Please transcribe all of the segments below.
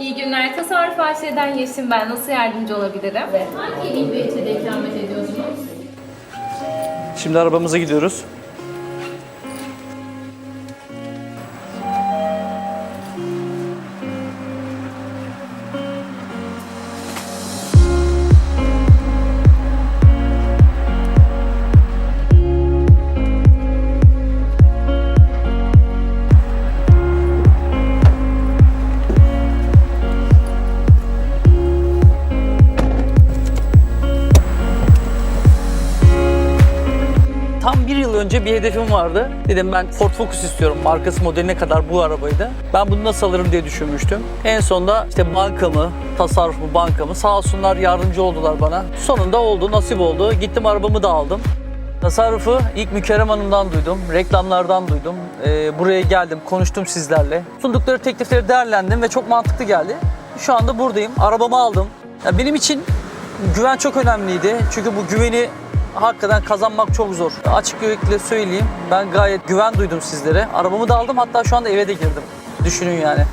İyi günler. Tasarruf AŞ'den Yeşim ben. Nasıl yardımcı olabilirim? Hangi içeri ikamet ediyorsunuz? Şimdi arabamıza gidiyoruz. Önce bir hedefim vardı. Dedim ben Ford Focus istiyorum. Markası modeline kadar bu arabaydı. Ben bunu nasıl alırım diye düşünmüştüm. En sonunda işte bankamı, tasarruf mu bankamı sağ olsunlar yardımcı oldular bana. Sonunda oldu, nasip oldu. Gittim arabamı da aldım. Tasarrufu ilk Mükerrem Hanım'dan duydum, reklamlardan duydum. Ee, buraya geldim, konuştum sizlerle. Sundukları teklifleri değerlendim ve çok mantıklı geldi. Şu anda buradayım, arabamı aldım. Ya benim için güven çok önemliydi. Çünkü bu güveni hakikaten kazanmak çok zor. Açık yürekli söyleyeyim, ben gayet güven duydum sizlere. Arabamı da aldım, hatta şu anda eve de girdim. Düşünün yani.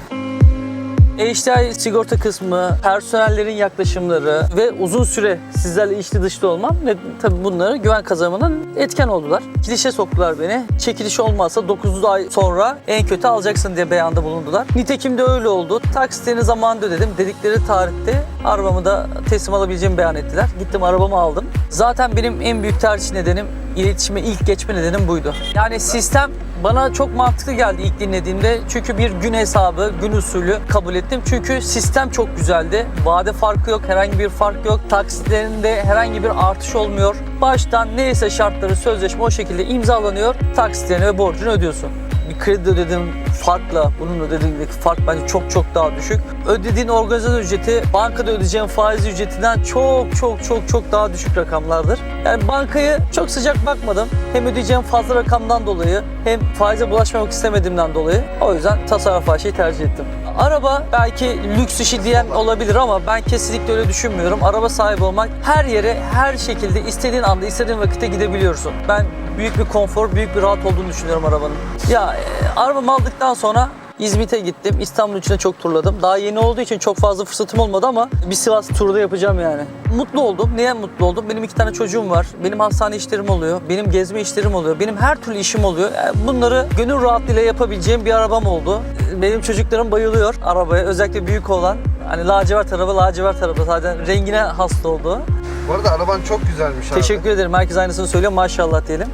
HDI sigorta kısmı, personellerin yaklaşımları ve uzun süre sizlerle içli dışlı olmam ve tabii bunları güven kazanmana etken oldular. Kilişe soktular beni. Çekiliş olmazsa 9 ay sonra en kötü alacaksın diye beyanda bulundular. Nitekim de öyle oldu. Taksitlerini zamanında ödedim. Dedikleri tarihte arabamı da teslim alabileceğimi beyan ettiler. Gittim arabamı aldım. Zaten benim en büyük tercih nedenim, iletişime ilk geçme nedenim buydu. Yani sistem bana çok mantıklı geldi ilk dinlediğimde. Çünkü bir gün hesabı, gün usulü kabul ettim. Çünkü sistem çok güzeldi. Vade farkı yok, herhangi bir fark yok. Taksitlerinde herhangi bir artış olmuyor. Baştan neyse şartları, sözleşme o şekilde imzalanıyor. Taksitlerini ve borcunu ödüyorsun. Bir kredi ödediğin farkla bunun ödediğindeki fark bence çok çok daha düşük. Ödediğin organizasyon ücreti bankada ödeyeceğin faiz ücretinden çok çok çok çok daha düşük rakamlardır. Yani bankayı çok sıcak bakmadım. Hem ödeyeceğim fazla rakamdan dolayı hem faize bulaşmamak istemediğimden dolayı. O yüzden tasarruf AŞ'yi tercih ettim. Araba belki lüks işi diyen olabilir ama ben kesinlikle öyle düşünmüyorum. Araba sahibi olmak her yere her şekilde istediğin anda istediğin vakitte gidebiliyorsun. Ben büyük bir konfor, büyük bir rahat olduğunu düşünüyorum arabanın. Ya e, arabamı aldıktan sonra İzmit'e gittim. İstanbul içinde çok turladım. Daha yeni olduğu için çok fazla fırsatım olmadı ama bir Sivas turu da yapacağım yani. Mutlu oldum. Niye mutlu oldum? Benim iki tane çocuğum var. Benim hastane işlerim oluyor. Benim gezme işlerim oluyor. Benim her türlü işim oluyor. Yani bunları gönül rahatlığıyla yapabileceğim bir arabam oldu. Benim çocuklarım bayılıyor arabaya. Özellikle büyük olan. Hani lacivert araba, lacivert araba. Zaten rengine hasta oldu. Bu arada araban çok güzelmiş abi. Teşekkür ederim. Herkes aynısını söylüyor. Maşallah diyelim.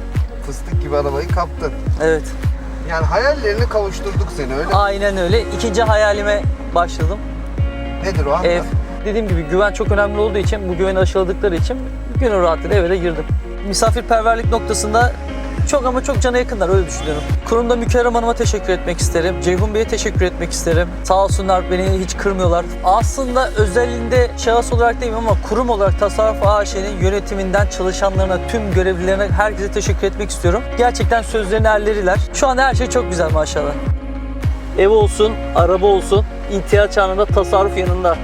Fıstık gibi arabayı kaptın. Evet. Yani hayallerini kavuşturduk seni öyle mi? Aynen öyle. İkinci hayalime başladım. Nedir o anlat. Ev. Dediğim gibi güven çok önemli olduğu için, bu güveni aşıladıkları için gönül rahatlığıyla eve de girdim. Misafirperverlik noktasında çok ama çok cana yakınlar öyle düşünüyorum. Kurumda Mükerrem Hanım'a teşekkür etmek isterim. Ceyhun Bey'e teşekkür etmek isterim. Sağ olsunlar beni hiç kırmıyorlar. Aslında özelinde şahıs olarak değil ama kurum olarak Tasarruf AŞ'nin yönetiminden çalışanlarına, tüm görevlilerine herkese teşekkür etmek istiyorum. Gerçekten sözlerine erleriler. Şu anda her şey çok güzel maşallah. Ev olsun, araba olsun, ihtiyaç anında tasarruf yanında.